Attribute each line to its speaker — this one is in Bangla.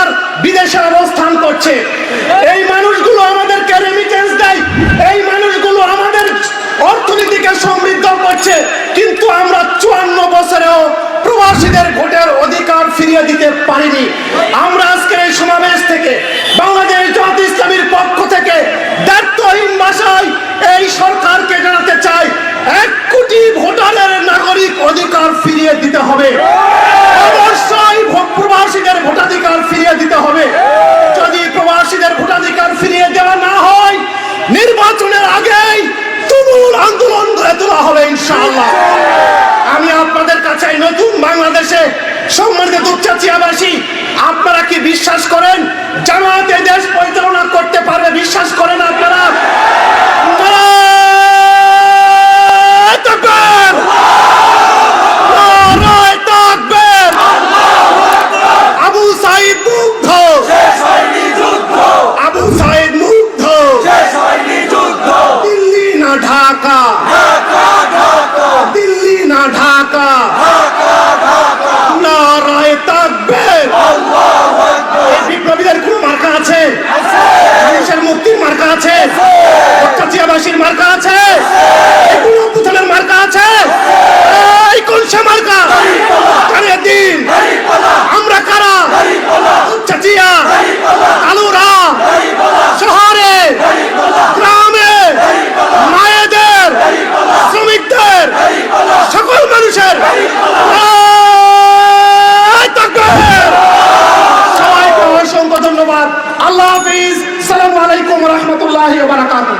Speaker 1: ভোটার বিদেশে অবস্থান করছে। এই মানুষগুলো আমাদেরকে রেমিটেন্স দেয়। এই মানুষগুলো আমাদের অর্থনীতিকে সমৃদ্ধ করছে। কিন্তু আমরা চুয়ান্ন বছরেও প্রবাসীদের ভোটের অধিকার ফিরিয়ে দিতে পারিনি। আমরা আজকে এই সমাবেশ থেকে বাংলাদেশ ইনশাআল্লাহ। আমি আপনাদের কাছে নতুন বাংলাদেশে সম্মানিত দুপচাচিয়াবাসী আপনারা কি বিশ্বাস করেন? আলাইকুম রহমতুল্লাহ বারাকাতুহ।